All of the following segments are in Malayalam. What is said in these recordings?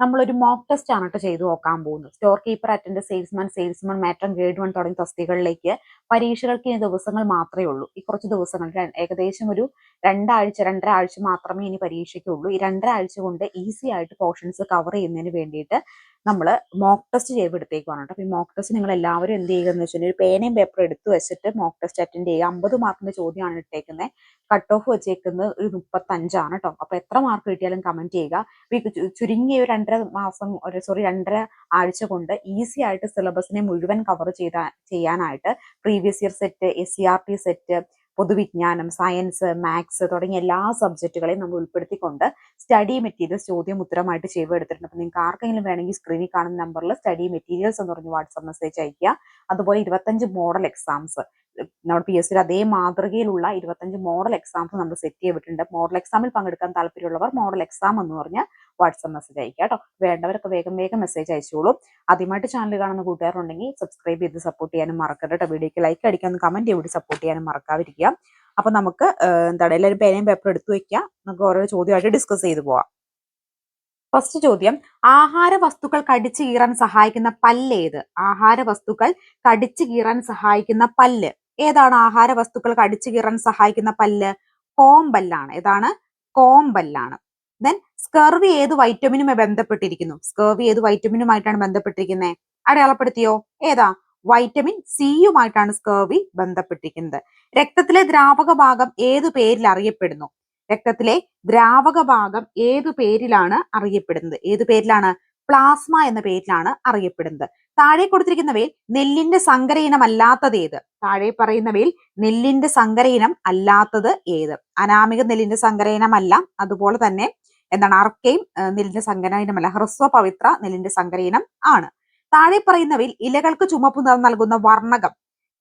നമ്മളൊരു മോക്ക് ടെസ്റ്റ് ആണ് കേട്ടോ ചെയ്തു നോക്കാൻ പോകുന്നത്. Store keeper attend salesman salesman മാറ്റം ഗ്രേഡ് വൺ തുടങ്ങിയ തസ്തികളിലേക്ക് പരീക്ഷകൾക്ക് ഇനി ദിവസങ്ങൾ മാത്രമേ ഉള്ളൂ. ഈ കുറച്ച് ദിവസങ്ങൾ ഏകദേശം ഒരു രണ്ടാഴ്ച രണ്ടര ആഴ്ച മാത്രമേ ഇനി പരീക്ഷയ്ക്കുള്ളൂ. ഈ രണ്ടര ആഴ്ച കൊണ്ട് ഈസി ആയിട്ട് പോർഷൻസ് കവർ ചെയ്യുന്നതിന് വേണ്ടിയിട്ട് നമ്മൾ മോക്ക് ടെസ്റ്റ് ചെയ്തെടുത്തേക്കാണ് കേട്ടോ. അപ്പോൾ ഈ മോക്ക് ടെസ്റ്റ് നിങ്ങൾ എല്ലാവരും എന്ത് ചെയ്യുക എന്ന് വെച്ചാൽ ഒരു പേനയും പേപ്പർ എടുത്ത് വെച്ചിട്ട് മോക്ക് ടെസ്റ്റ് അറ്റൻഡ് ചെയ്യുക. അമ്പത് മാർക്കിന്റെ ചോദ്യമാണ് ഇട്ടേക്കുന്നത് കട്ട് ഓഫ് വെച്ചേക്കുന്നത് ഒരു മുപ്പത്തഞ്ചാണ് കേട്ടോ. അപ്പോൾ എത്ര മാർക്ക് കിട്ടിയാലും കമന്റ് ചെയ്യുക. ചുരുങ്ങിയ ഒരു രണ്ടര മാസം ഒരു സോറി രണ്ടര ആഴ്ച കൊണ്ട് ഈസി ആയിട്ട് സിലബസിനെ മുഴുവൻ കവർ ചെയ്ത ചെയ്യാനായിട്ട് previous year set S C R T set പൊതുവിജ്ഞാനം science maths തുടങ്ങിയ എല്ലാ സബ്ജക്റ്റുകളെയും നമ്മൾ ഉൾപ്പെടുത്തിക്കൊണ്ട് സ്റ്റഡി മെറ്റീരിയൽസ് ചോദ്യം ഉത്തരമായിട്ട് ചെയ്തെടുത്തിട്ടുണ്ട് അപ്പം നിങ്ങൾക്ക് ആർക്കെങ്കിലും വേണമെങ്കിൽ സ്ക്രീനിൽ കാണുന്ന നമ്പറിൽ സ്റ്റഡി മെറ്റീരിയൽസ് എന്ന് പറഞ്ഞ് വാട്സപ്പ് മെസ്സേജ് അയക്കുക അതുപോലെ ഇരുപത്തഞ്ച് മോഡൽ എക്സാംസ് നമ്മുടെ പി എസ് സിയിൽ അതേ മാതൃകയിലുള്ള ഇരുപത്തഞ്ച് മോഡൽ എക്സാംസ് നമ്മൾ സെറ്റ് ചെയ്തിട്ടുണ്ട്. മോഡൽ എക്സാമിൽ പങ്കെടുക്കാൻ താല്പര്യമുള്ളവർ മോഡൽ എക്സാം എന്ന് പറഞ്ഞ് വാട്സ്ആപ്പ് മെസ്സേജ് അയക്കുക കേട്ടോ. വേണ്ടവരൊക്കെ വേഗം വേഗം മെസ്സേജ് അയച്ചോളൂ. ആദ്യമായിട്ട് ചാനൽ കാണുന്ന കൂട്ടുകാരുണ്ടെങ്കിൽ സബ്സ്ക്രൈബ് ചെയ്ത് സപ്പോർട്ട് ചെയ്യാനും മറക്കരുത് കേട്ടോ. വീഡിയോക്ക് ലൈക്ക് അടിക്കാനും കമന്റ് ചെയ്ത് സപ്പോർട്ട് ചെയ്യാനും മറക്കാതിരിക്കുക. അപ്പൊ നമുക്ക് എന്താ എന്താണ് എല്ലാവരും പേനയും പേപ്പർ എടുത്തു വെക്കുക. നമുക്ക് ഓരോ ചോദ്യമായിട്ട് ഡിസ്കസ് ചെയ്ത് പോവാം. ഫസ്റ്റ് ചോദ്യം ആഹാര വസ്തുക്കൾ കടിച്ചു കീറാൻ സഹായിക്കുന്ന പല്ല് ഏത്? ആഹാര വസ്തുക്കൾ കടിച്ചു കീറാൻ സഹായിക്കുന്ന പല്ല്. ഏതാണ് ആഹാര വസ്തുക്കൾ കടിച്ചു കീറാൻ സഹായിക്കുന്ന പല്ല്? കോമ്പല്ലാണ്. ഏതാണ്? കോമ്പല്ലാണ്. ദെൻ സ്കർവി ഏത് വൈറ്റമിനുമായി ബന്ധപ്പെട്ടിരിക്കുന്നു? സ്കർവി ഏത് വൈറ്റമിനുമായിട്ടാണ് ബന്ധപ്പെട്ടിരിക്കുന്നത് അടയാളപ്പെടുത്തിയോ? ഏതാ? വൈറ്റമിൻ സിയുമായിട്ടാണ് സ്കർവി ബന്ധപ്പെട്ടിരിക്കുന്നത്. രക്തത്തിലെ ദ്രാവക ഭാഗം ഏതു പേരിൽ അറിയപ്പെടുന്നു? രക്തത്തിലെ ദ്രാവക ഭാഗം ഏതു പേരിലാണ് അറിയപ്പെടുന്നത്? ഏതു പേരിലാണ്? പ്ലാസ്മ എന്ന പേരിലാണ് അറിയപ്പെടുന്നത്. താഴെ കൊടുത്തിരിക്കുന്നവയിൽ നെല്ലിന്റെ സങ്കര ഇനം അല്ലാത്തത് ഏത്? താഴെ പറയുന്നവയിൽ നെല്ലിന്റെ സങ്കര ഇനം അല്ലാത്തത് ഏത്? അനാമിക നെല്ലിന്റെ സങ്കര ഇനമല്ല അതുപോലെ തന്നെ എന്താണ്? അർക്കയും നെല്ലിന്റെ സങ്കര ഇനമല്ല ഹ്രസ്വ പവിത്ര നെല്ലിന്റെ സങ്കരയിനം ആണ്. താഴെ പറയുന്നവയിൽ ഇലകൾക്ക് ചുമപ്പ് നിറം നൽകുന്ന വർണകം.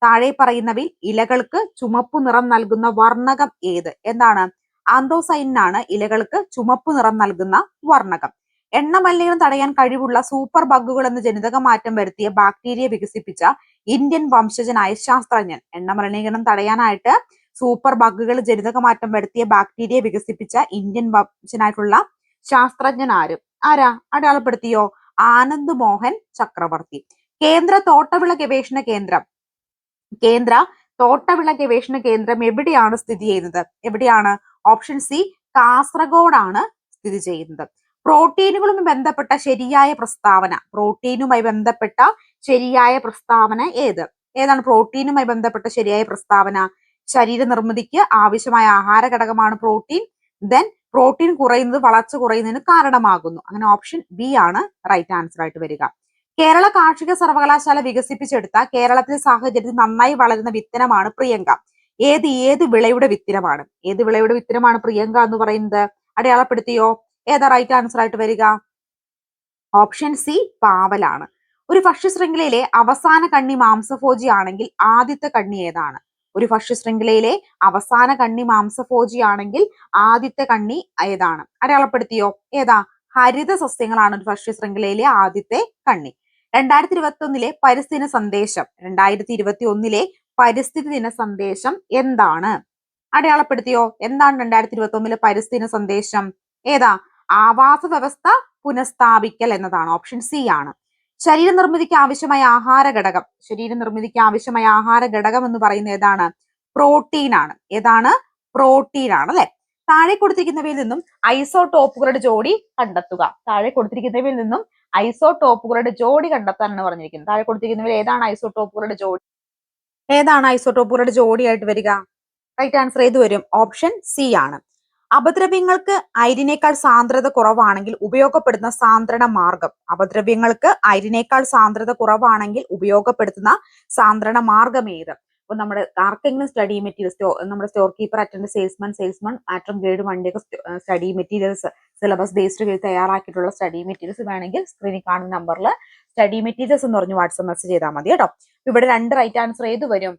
താഴെ പറയുന്നവയിൽ ഇലകൾക്ക് ചുമപ്പ് നിറം നൽകുന്ന വർണകം ഏത്? എന്താണ്? ആന്തോസൈനാണ് ഇലകൾക്ക് ചുമപ്പ് നിറം നൽകുന്ന വർണകം. എണ്ണമലിനീകരണം തടയാൻ കഴിവുള്ള സൂപ്പർ ബഗുകൾ എന്ന ജനിതക മാറ്റം വരുത്തിയ ബാക്ടീരിയ വികസിപ്പിച്ച ഇന്ത്യൻ വംശജനായ ശാസ്ത്രജ്ഞൻ. എണ്ണമലിനീകരണം തടയാനായിട്ട് സൂപ്പർ ബഗുകൾ ജനിതക മാറ്റം വരുത്തിയ ബാക്ടീരിയ വികസിപ്പിച്ച ഇന്ത്യൻ വംശനായിട്ടുള്ള ശാസ്ത്രജ്ഞൻ ആര്? ആരാ? അടയാളപ്പെടുത്തിയോ? ആനന്ദ് മോഹൻ ചക്രവർത്തി. കേന്ദ്ര തോട്ടവിള ഗവേഷണ കേന്ദ്രം. കേന്ദ്ര തോട്ടവിള ഗവേഷണ കേന്ദ്രം എവിടെയാണ് സ്ഥിതി ചെയ്യുന്നത്? എവിടെയാണ്? ഓപ്ഷൻ സി കാസർഗോഡാണ് സ്ഥിതി ചെയ്യുന്നത്. പ്രോട്ടീനുകളുമായി ബന്ധപ്പെട്ട ശരിയായ പ്രസ്താവന. പ്രോട്ടീനുമായി ബന്ധപ്പെട്ട ശരിയായ പ്രസ്താവന ഏത്? ഏതാണ് പ്രോട്ടീനുമായി ബന്ധപ്പെട്ട ശരിയായ പ്രസ്താവന? ശരീര നിർമ്മിതിക്ക് ആവശ്യമായ ആഹാര ഘടകമാണ് പ്രോട്ടീൻ ദെൻ പ്രോട്ടീൻ കുറയുന്നത് വളർച്ച കുറയുന്നതിന് കാരണമാകുന്നു. അങ്ങനെ ഓപ്ഷൻ ബി ആണ് റൈറ്റ് ആൻസർ ആയിട്ട് വരിക. കേരള കാർഷിക സർവകലാശാല വികസിപ്പിച്ചെടുത്ത കേരളത്തിലെ സാഹചര്യത്തിൽ നന്നായി വളരുന്ന വിത്തനമാണ് പ്രിയങ്ക. ഏത് ഏത് വിളയുടെ വിത്തനമാണ്? ഏത് വിളയുടെ വിത്തനമാണ് പ്രിയങ്ക എന്ന് പറയുന്നത്? അടയാളപ്പെടുത്തിയോ? ഏതാ റൈറ്റ് ആൻസർ ആയിട്ട് വരിക? ഓപ്ഷൻ സി പാവലാണ്. ഒരു ഭക്ഷ്യശൃംഖലയിലെ അവസാന കണ്ണി മാംസഭോജി ആണെങ്കിൽ ആദ്യത്തെ കണ്ണി ഏതാണ്? ഒരു ഭക്ഷ്യശൃംഖലയിലെ അവസാന കണ്ണി മാംസഭോജി ആണെങ്കിൽ ആദ്യത്തെ കണ്ണി ഏതാണ്? അടയാളപ്പെടുത്തിയോ? ഏതാ? ഹരിത സസ്യങ്ങളാണ് ഒരു ഭക്ഷ്യശൃംഖലയിലെ ആദ്യത്തെ കണ്ണി. രണ്ടായിരത്തി ഇരുപത്തി ഒന്നിലെ പരിസ്ഥിതി സന്ദേശം രണ്ടായിരത്തി ഇരുപത്തി ഒന്നിലെ പരിസ്ഥിതി ദിന സന്ദേശം എന്താണ്? അടയാളപ്പെടുത്തിയോ? എന്താണ് രണ്ടായിരത്തി ഇരുപത്തി ഒന്നിലെ പരിസ്ഥിതി സന്ദേശം? ഏതാ? ആവാസ വ്യവസ്ഥ പുനഃസ്ഥാപിക്കൽ എന്നതാണ് ഓപ്ഷൻ സി ആണ്. ശരീര നിർമ്മിതിക്ക് ആവശ്യമായ ആഹാര ഘടകം. ശരീര നിർമ്മിതിക്ക് ആവശ്യമായ ആഹാര ഘടകം എന്ന് പറയുന്നത് ഏതാണ്? പ്രോട്ടീൻ ആണ്. ഏതാണ്? പ്രോട്ടീൻ ആണ് അല്ലെ? താഴെ കൊടുത്തിരിക്കുന്നവയിൽ നിന്നും ഐസോടോപ്പുകളുടെ ജോഡി കണ്ടെത്തുക. താഴെ കൊടുത്തിരിക്കുന്നവയിൽ നിന്നും ഐസോടോപ്പുകളുടെ ജോഡി കണ്ടെത്താനാണ് പറഞ്ഞിരിക്കുന്നത്. താഴെ കൊടുത്തിരിക്കുന്നവയിൽ ഏതാണ് ഐസോടോപ്പുകളുടെ ജോഡി? ഏതാണ് ഐസോടോപ്പുകളുടെ ജോഡിയായിട്ട് വരിക? റൈറ്റ് ആൻസർ ഏത് വരും? ഓപ്ഷൻ സി ആണ്. അപദ്രവ്യങ്ങൾക്ക് അയിരിനേക്കാൾ സാന്ദ്രത കുറവാണെങ്കിൽ ഉപയോഗപ്പെടുത്തുന്ന സാന്ദ്രണ മാർഗം. അപദ്രവ്യങ്ങൾക്ക് അയിരിനേക്കാൾ സാന്ദ്രത കുറവാണെങ്കിൽ ഉപയോഗപ്പെടുത്തുന്ന സാന്ദ്രണ മാർഗം ഏത്? അപ്പൊ നമ്മുടെ ആർക്കെങ്കിലും സ്റ്റഡി മെറ്റീരിയൽസ് നമ്മുടെ store keeper attend salesman salesman atom grade വണ്ടിയൊക്കെ സ്റ്റഡി മെറ്റീരിയൽസ് സിലബസ് ബേസ്ഡ് ചെയ്ത് തയ്യാറാക്കിയിട്ടുള്ള സ്റ്റഡി മെറ്റീരിയൽസ് വേണമെങ്കിൽ സ്ക്രീനിൽ കാണുന്ന നമ്പറിൽ സ്റ്റഡി മെറ്റീരിയൽസ് എന്ന് പറഞ്ഞ് വാട്സപ്പ് മെസ്സേജ് ചെയ്താൽ മതി കേട്ടോ. ഇവിടെ രണ്ട് റൈറ്റ് ആൻസർ ഏത് വരും?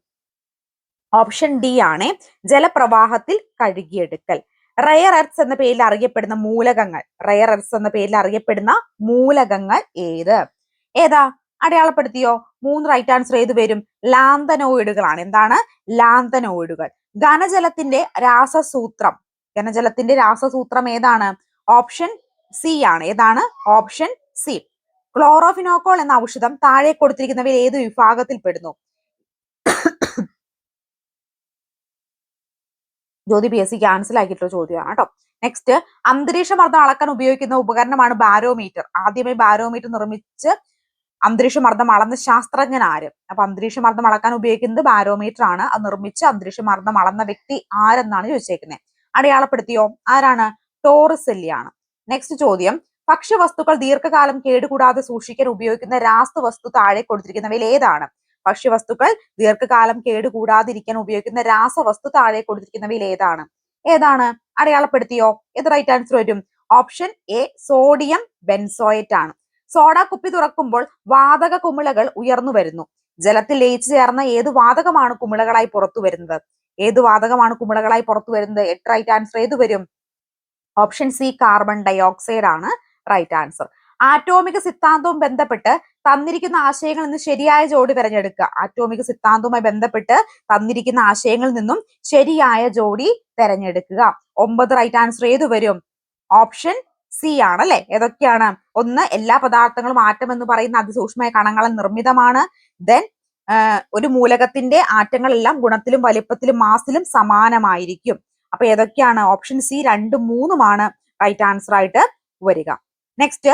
ഓപ്ഷൻ ഡി ആണ് ജലപ്രവാഹത്തിൽ കഴുകിയെടുക്കൽ. റയർ എർത്ത്സ് എന്ന പേരിൽ അറിയപ്പെടുന്ന മൂലകങ്ങൾ. റയർ എർത്ത്സ് എന്ന പേരിൽ അറിയപ്പെടുന്ന മൂലകങ്ങൾ ഏത്? ഏതാ? അടയാളപ്പെടുത്തിയോ? മൂന്ന് റൈറ്റ് ആൻസർ ഏത് വരും? ലാന്തനോയിഡുകളാണ്. എന്താണ്? ലാന്തനോയിഡുകൾ. ഘനജലത്തിന്റെ രാസസൂത്രം. ഘനജലത്തിന്റെ രാസസൂത്രം ഏതാണ്? ഓപ്ഷൻ സി ആണ്. ഏതാണ്? ഓപ്ഷൻ സി ക്ലോറോഫിനോക്കോൾ എന്ന ഔഷധം താഴെ കൊടുത്തിരിക്കുന്നവയിൽ ഏത് വിഭാഗത്തിൽ പെടുന്നു? ജ്യോതി പി എസ് സി ക്യാൻസൽ ആക്കിയിട്ടുള്ള ചോദ്യമാണ് കേട്ടോ. നെക്സ്റ്റ് അന്തരീക്ഷ മർദ്ദം അളക്കാൻ ഉപയോഗിക്കുന്ന ഉപകരണമാണ് ബാരോമീറ്റർ ആദ്യമായി ബാരോമീറ്റർ നിർമ്മിച്ച് അന്തരീക്ഷ മർദ്ദം അളന്ന ശാസ്ത്രജ്ഞൻ ആര്? അപ്പൊ അന്തരീക്ഷ മർദ്ദം അളക്കാൻ ഉപയോഗിക്കുന്നത് ബാരോമീറ്റർ ആണ്. അത് നിർമ്മിച്ച് അന്തരീക്ഷ മർദ്ദം അളന്ന വ്യക്തി ആരെന്നാണ് ചോദിച്ചേക്കുന്നത് അടയാളപ്പെടുത്തിയോ? ആരാണ്? ടോറിസെല്ലിയാണ് നെക്സ്റ്റ് ചോദ്യം. ഭക്ഷ്യവസ്തുക്കൾ ദീർഘകാലം കേടുകൂടാതെ സൂക്ഷിക്കാൻ ഉപയോഗിക്കുന്ന രാസവസ്തു താഴെ കൊടുത്തിരിക്കുന്നവയിൽ ഏതാണ്? ഭക്ഷ്യവസ്തുക്കൾ ദീർഘകാലം കേടുകൂടാതിരിക്കാൻ ഉപയോഗിക്കുന്ന രാസവസ്തു താഴെ കൊടുത്തിരിക്കുന്നവയിൽ ഏതാണ്? ഏതാണ്? അടയാളപ്പെടുത്തിയോ? ഏത് റൈറ്റ് ആൻസർ വരും? ഓപ്ഷൻ എ സോഡിയം ബെൻസോയറ്റ് ആണ്. സോഡ കുപ്പി തുറക്കുമ്പോൾ വാതക കുമിളകൾ ഉയർന്നു വരുന്നു. ജലത്തിൽ ലയിച്ചു ചേർന്ന ഏത് വാതകമാണ് കുമിളകളായി പുറത്തു വരുന്നത്? ഏത് വാതകമാണ് കുമിളകളായി പുറത്തു വരുന്നത്? എട്ട് റൈറ്റ് ആൻസർ ഏത് വരും? ഓപ്ഷൻ സി കാർബൺ ഡയോക്സൈഡ് ആണ് റൈറ്റ് ആൻസർ ആറ്റോമിക സിദ്ധാന്തവും ബന്ധപ്പെട്ട് തന്നിരിക്കുന്ന ആശയങ്ങളിൽ നിന്ന് ശരിയായ ജോഡി തിരഞ്ഞെടുക്കുക. ആറ്റോമിക സിദ്ധാന്തവുമായി ബന്ധപ്പെട്ട് തന്നിരിക്കുന്ന ആശയങ്ങളിൽ നിന്നും ശരിയായ ജോഡി തിരഞ്ഞെടുക്കുക. ഒമ്പത് റൈറ്റ് ആൻസർ ഏത് വരും? ഓപ്ഷൻ സി ആണ് അല്ലെ ഏതൊക്കെയാണ്? ഒന്ന് എല്ലാ പദാർത്ഥങ്ങളും ആറ്റം എന്ന് പറയുന്ന അതിസൂക്ഷ്മ കണങ്ങളാൽ നിർമ്മിതമാണ്. ദെൻ ഒരു മൂലകത്തിന്റെ ആറ്റങ്ങളെല്ലാം ഗുണത്തിലും വലിപ്പത്തിലും മാസിലും സമാനമായിരിക്കും. അപ്പൊ ഏതൊക്കെയാണ്? ഓപ്ഷൻ സി രണ്ടും മൂന്നുമാണ് റൈറ്റ് ആൻസർ ആയിട്ട് വരിക. നെക്സ്റ്റ്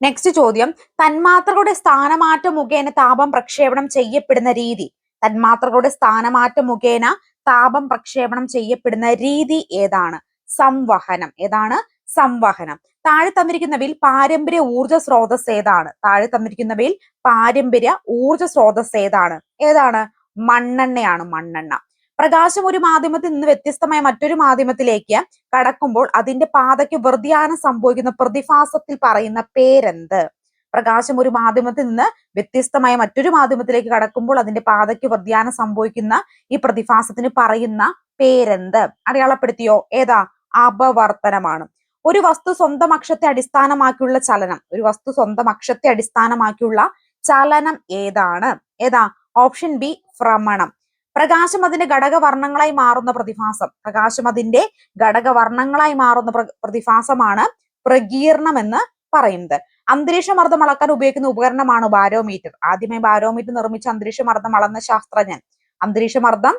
നെക്സ്റ്റ് ചോദ്യം. തന്മാത്രകളുടെ സ്ഥാനമാറ്റം മുഖേന താപം പ്രക്ഷേപണം ചെയ്യപ്പെടുന്ന രീതി. തന്മാത്രകളുടെ സ്ഥാനമാറ്റം മുഖേന താപം പ്രക്ഷേപണം ചെയ്യപ്പെടുന്ന രീതി ഏതാണ്? സംവഹനം. ഏതാണ്? സംവഹനം. താഴെ തന്നിരിക്കുന്നവയിൽ പാരമ്പര്യ ഊർജ സ്രോതസ് ഏതാണ്? താഴെ തന്നിരിക്കുന്നവയിൽ പാരമ്പര്യ ഊർജ സ്രോതസ് ഏതാണ്? ഏതാണ്? മണ്ണെണ്ണയാണ് മണ്ണെണ്ണ. പ്രകാശം ഒരു മാധ്യമത്തിൽ നിന്ന് വ്യത്യസ്തമായ മറ്റൊരു മാധ്യമത്തിലേക്ക് കടക്കുമ്പോൾ അതിന്റെ പാതയ്ക്ക് വ്യതിയാനം സംഭവിക്കുന്ന പ്രതിഭാസത്തിൽ പറയുന്ന പേരെന്ത്? പ്രകാശം ഒരു മാധ്യമത്തിൽ നിന്ന് വ്യത്യസ്തമായ മറ്റൊരു മാധ്യമത്തിലേക്ക് കടക്കുമ്പോൾ അതിന്റെ പാതയ്ക്ക് വ്യതിയാനം സംഭവിക്കുന്ന ഈ പ്രതിഭാസത്തിന് പറയുന്ന പേരെന്ത്? അടയാളപ്പെടുത്തിയോ? ഏതാ? അപവർത്തനമാണ്. ഒരു വസ്തു സ്വന്തം അക്ഷത്തെ അടിസ്ഥാനമാക്കിയുള്ള ചലനം. ഒരു വസ്തു സ്വന്തം അക്ഷത്തെ അടിസ്ഥാനമാക്കിയുള്ള ചലനം ഏതാണ്? ഏതാ? ഓപ്ഷൻ ബി ഭ്രമണം. പ്രകാശം അതിന്റെ ഘടകവർണങ്ങളായി മാറുന്ന പ്രതിഭാസം. പ്രകാശം അതിന്റെ ഘടകവർണങ്ങളായി മാറുന്ന പ്രതിഭാസമാണ് പ്രകീർണം എന്ന് പറയുന്നത്. അന്തരീക്ഷ മർദ്ദം അളക്കാൻ ഉപയോഗിക്കുന്ന ഉപകരണമാണ് ബാരോമീറ്റർ. ആദ്യമായി ബാരോമീറ്റർ നിർമ്മിച്ച അന്തരീക്ഷ മർദ്ദം അളന്ന ശാസ്ത്രജ്ഞൻ. അന്തരീക്ഷ മർദ്ദം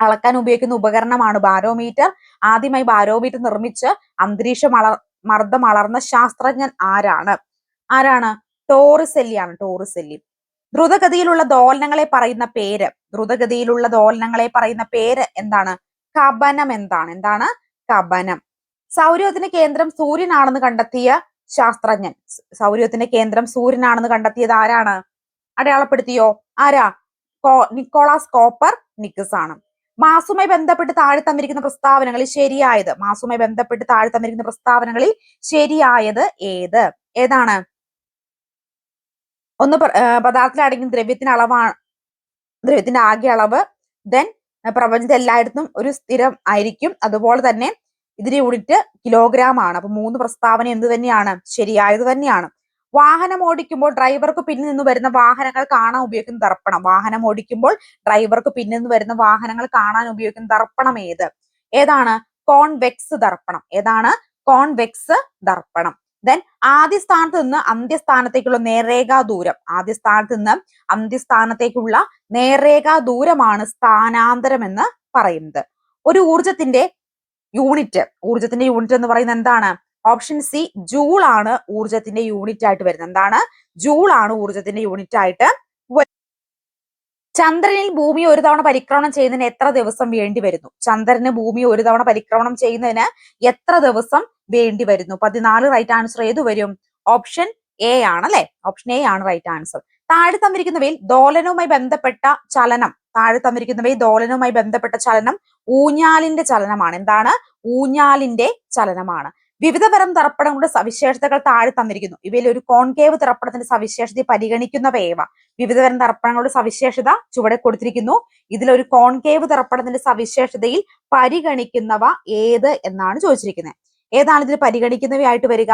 അളക്കാൻ ഉപയോഗിക്കുന്ന ഉപകരണമാണ് ബാരോമീറ്റർ. ആദ്യമായി ബാരോമീറ്റർ നിർമ്മിച്ച് അന്തരീക്ഷ മർദ്ദം അളർന്ന ശാസ്ത്രജ്ഞൻ ആരാണ്? ആരാണ്? ടോറിസെല്ലിയാണ്. ടോറിസെല്ലി. ദ്രുതഗതിയിലുള്ള ദോലനങ്ങളെ പറയുന്ന പേര്. ദ്രുതഗതിയിലുള്ള ദോലനങ്ങളെ പറയുന്ന പേര് എന്താണ്? കബനം എന്താണ്? എന്താണ്? കബനം സൗരത്തിന് കേന്ദ്രം സൂര്യനാണെന്ന് കണ്ടെത്തിയ ശാസ്ത്രജ്ഞൻ. സൗരത്തിന് കേന്ദ്രം സൂര്യനാണെന്ന് കണ്ടെത്തിയത് ആരാണ്? അടയാളപ്പെടുത്തിയോ? ആരാ? നിക്കോളാസ് കോപ്പർ നിക്കസ് ആണ് മാസുമായി ബന്ധപ്പെട്ട് താഴെ തന്നിരിക്കുന്ന പ്രസ്താവനകളിൽ ശരിയായത്. മാസുമായി ബന്ധപ്പെട്ട് താഴെ തന്നിരിക്കുന്ന പ്രസ്താവനകളിൽ ശരിയായത് ഏത്? ഏതാണ്? ഒന്ന് പദാർത്ഥത്തിൽ അടങ്ങിയ ദ്രവ്യത്തിന്റെ അളവാണ് ദ്രവ്യത്തിന്റെ ആകെ അളവ്. ദെൻ പ്രപഞ്ചത്തിൽ എല്ലായിടത്തും ഒരു സ്ഥിരം ആയിരിക്കും. അതുപോലെ തന്നെ ഇതിന്റെ യൂണിറ്റ് കിലോഗ്രാം ആണ്. അപ്പൊ മൂന്ന് പ്രസ്താവന എന്ത് തന്നെയാണ്? ശരിയായത് തന്നെയാണ്. വാഹനം ഓടിക്കുമ്പോൾ ഡ്രൈവർക്ക് പിന്നിൽ നിന്ന് വരുന്ന വാഹനങ്ങൾ കാണാൻ ഉപയോഗിക്കുന്ന ദർപ്പണം. വാഹനം ഓടിക്കുമ്പോൾ ഡ്രൈവർക്ക് പിന്നിൽ നിന്ന് വരുന്ന വാഹനങ്ങൾ കാണാൻ ഉപയോഗിക്കുന്ന ദർപ്പണം ഏത്? ഏതാണ്? കോൺവെക്സ് ദർപ്പണം. ഏതാണ്? കോൺവെക്സ് ദർപ്പണം. ദെൻ ആദ്യ സ്ഥാനത്ത് നിന്ന് അന്ത്യസ്ഥാനത്തേക്കുള്ള നേർരേഖാ ദൂരം. ആദ്യ സ്ഥാനത്ത് നിന്ന് അന്ത്യസ്ഥാനത്തേക്കുള്ള നേർരേഖാ ദൂരമാണ് സ്ഥാനാന്തരം എന്ന് പറയുന്നത്. ഒരു ഊർജത്തിന്റെ യൂണിറ്റ് ഊർജത്തിന്റെ യൂണിറ്റ് എന്ന് പറയുന്നത് എന്താണ്? ഓപ്ഷൻ സി ജൂൾ ആണ് ഊർജത്തിന്റെ യൂണിറ്റ് ആയിട്ട് വരുന്നത്. എന്താണ്? ജൂൾ ആണ് ഊർജത്തിന്റെ യൂണിറ്റ് ആയിട്ട് ചന്ദ്രനിൽ ഭൂമി ഒരു തവണ പരിക്രമണം ചെയ്യുന്നതിന് എത്ര ദിവസം വേണ്ടി വരുന്നു? ചന്ദ്രന് ഭൂമി ഒരു തവണ പരിക്രമണം ചെയ്യുന്നതിന് എത്ര ദിവസം വേണ്ടി വരുന്നു? പതിനാല് റൈറ്റ് ആൻസർ ഏത് വരും? ഓപ്ഷൻ എ ആണ് അല്ലെ ഓപ്ഷൻ എ ആണ് റൈറ്റ് ആൻസർ താഴെ തന്നിരിക്കുന്നവയിൽ ദോലനവുമായി ബന്ധപ്പെട്ട ചലനം. താഴെ തന്നിരിക്കുന്നവയിൽ ദോലനവുമായി ബന്ധപ്പെട്ട ചലനം ഊഞ്ഞാലിന്റെ ചലനമാണ്. എന്താണ്? ഊഞ്ഞാലിന്റെ ചലനമാണ്. വിവിധ തരം തറപ്പടങ്ങളുടെ സവിശേഷതകൾ താഴെ തന്നിരിക്കുന്നു. ഇവയിൽ ഒരു കോൺകേവ് തറപ്പടത്തിന്റെ സവിശേഷത പരിഗണിക്കുന്നവയേവ വിവിധ തരം തറപ്പടങ്ങളുടെ സവിശേഷത ചുവടെ കൊടുത്തിരിക്കുന്നു. ഇതിൽ ഒരു കോൺകേവ് തറപ്പടത്തിന്റെ സവിശേഷതയിൽ പരിഗണിക്കുന്നവ ഏത് എന്നാണ് ചോദിച്ചിരിക്കുന്നത്. ഏതാണ് ഇതിൽ പരിഗണിക്കുന്നവയായിട്ട് വരിക?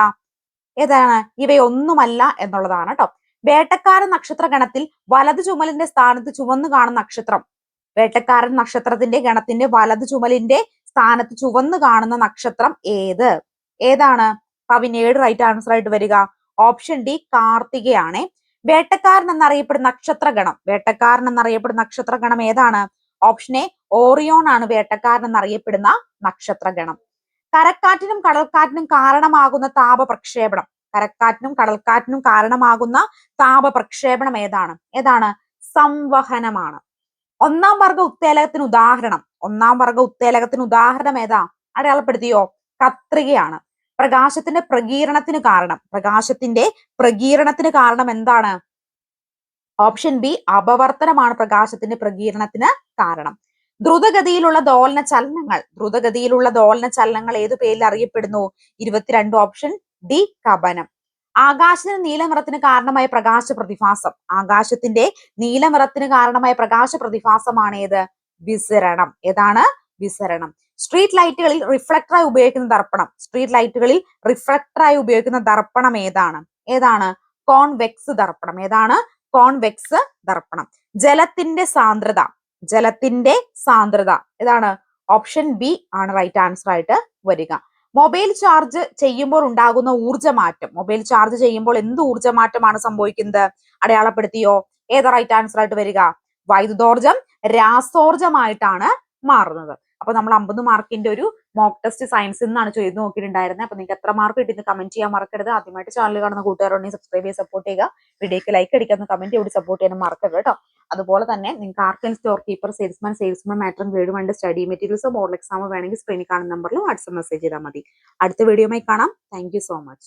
ഏതാണ്? ഇവയൊന്നുമല്ല എന്നുള്ളതാണ് കേട്ടോ വേട്ടക്കാരൻ നക്ഷത്ര ഗണത്തിൽ വലത് ചുമലിന്റെ സ്ഥാനത്ത് ചുവന്നു കാണുന്ന നക്ഷത്രം. വേട്ടക്കാരൻ നക്ഷത്രത്തിന്റെ ഗണത്തിന്റെ വലത് ചുമലിന്റെ സ്ഥാനത്ത് ചുവന്ന് കാണുന്ന നക്ഷത്രം ഏത്? ഏതാണ്? ഏഴ് റൈറ്റ് ആൻസർ ആയിട്ട് വരിക? ഓപ്ഷൻ ഡി കാർത്തികയാണേ. വേട്ടക്കാരൻ എന്നറിയപ്പെടുന്ന നക്ഷത്രഗണം. വേട്ടക്കാരൻ എന്നറിയപ്പെടുന്ന നക്ഷത്രഗണം ഏതാണ്? ഓപ്ഷൻ എ ഓറിയോൺ ആണ് വേട്ടക്കാരൻ എന്നറിയപ്പെടുന്ന നക്ഷത്രഗണം. കരക്കാറ്റിനും കടൽക്കാറ്റിനും കാരണമാകുന്ന താപ പ്രക്ഷേപണം. കരക്കാറ്റിനും കടൽക്കാറ്റിനും കാരണമാകുന്ന താപ പ്രക്ഷേപണം ഏതാണ്? ഏതാണ്? സംവഹനമാണ്. ഒന്നാം വർഗ ഉത്തേലകത്തിന് ഉദാഹരണം. ഒന്നാം വർഗ ഉത്തേലകത്തിന് ഉദാഹരണം ഏതാ? അടയാളപ്പെടുത്തിയോ? കത്രികയാണ്. പ്രകാശത്തിന്റെ പ്രകീരണത്തിന് കാരണം. പ്രകാശത്തിന്റെ പ്രകീരണത്തിന് കാരണം എന്താണ്? ഓപ്ഷൻ ബി അപവർത്തനമാണ് പ്രകാശത്തിന്റെ പ്രകീരണത്തിന് കാരണം. ദ്രുതഗതിയിലുള്ള ദോലന ചലനങ്ങൾ. ദ്രുതഗതിയിലുള്ള ദോലന ചലനങ്ങൾ ഏതു പേരിൽ അറിയപ്പെടുന്നു? ഇരുപത്തിരണ്ട് ഓപ്ഷൻ ഡി കബനം ആകാശത്തിന് നീലനിറത്തിന് കാരണമായ പ്രകാശ പ്രതിഭാസം. ആകാശത്തിന്റെ നീലനിറത്തിന് കാരണമായ പ്രകാശ പ്രതിഭാസമാണ് ഏത്? വിസരണം. ഏതാണ്? വിസരണം. സ്ട്രീറ്റ് ലൈറ്റുകളിൽ റിഫ്ലക്ടറായി ഉപയോഗിക്കുന്ന ദർപ്പണം. സ്ട്രീറ്റ് ലൈറ്റുകളിൽ റിഫ്ലക്ടറായി ഉപയോഗിക്കുന്ന ദർപ്പണം ഏതാണ്? ഏതാണ്? കോൺവെക്സ് ദർപ്പണം. ഏതാണ്? കോൺവെക്സ് ദർപ്പണം. ജലത്തിന്റെ സാന്ദ്രത. ജലത്തിന്റെ സാന്ദ്രത. ഏതാണ്? ഓപ്ഷൻ ബി ആണ് റൈറ്റ് ആൻസർ ആയിട്ട് വരിക. മൊബൈൽ ചാർജ് ചെയ്യുമ്പോൾ ഉണ്ടാകുന്ന ഊർജമാറ്റം. മൊബൈൽ ചാർജ് ചെയ്യുമ്പോൾ എന്ത് ഊർജമാറ്റമാണ് സംഭവിക്കുന്നത്? അടയാളപ്പെടുത്തിയോ? ഏതാ റൈറ്റ് ആൻസർ ആയിട്ട് വരിക? വൈദ്യുതോർജം രാസോർജമായിട്ടാണ് മാറുന്നത്. അപ്പൊ നമ്മൾ അമ്പത് മാർക്കിന്റെ ഒരു മോക്ക് ടെസ്റ്റ് സയൻസ് എന്നാണ് ചെയ്ത് നോക്കിയിട്ടുണ്ടായിരുന്നത് അപ്പൊ നിങ്ങൾക്ക് എത്ര മാർക്ക് കിട്ടിയെന്ന് കമന്റ് ചെയ്യാൻ മറക്കരുത്. ആദ്യമായിട്ട് ചാനൽ കാണുന്ന കൂട്ടുകാരുണ്ടെങ്കിൽ സബ്സ്ക്രൈബ് ചെയ്ത് സപ്പോർട്ട് ചെയ്യുക. വീഡിയോക്ക് ലൈക്ക് അടിക്കാന്ന് കമന്റ് ചെയ്ത് സപ്പോർട്ട് ചെയ്യാൻ മറക്കരുത് കേട്ടോ. അതുപോലെ തന്നെ നിങ്ങൾക്ക് ആർക്കും സ്റ്റോർ കീപ്പർ സെയിൽസ്മാൻ സെയിൽസ്മാൻ മാറ്റം വീട് വേണ്ട സ്റ്റഡി മെറ്റീരിയൽസ് മോഡൽ എക്സാം വേണമെങ്കിൽ സ്ക്രീനിൽ കാണുന്ന നമ്പറിൽ വാട്സ്ആപ്പ് മെസ്സേജ് ചെയ്താൽ മതി. അടുത്ത വീഡിയോയുമായി കാണാം. Thank so much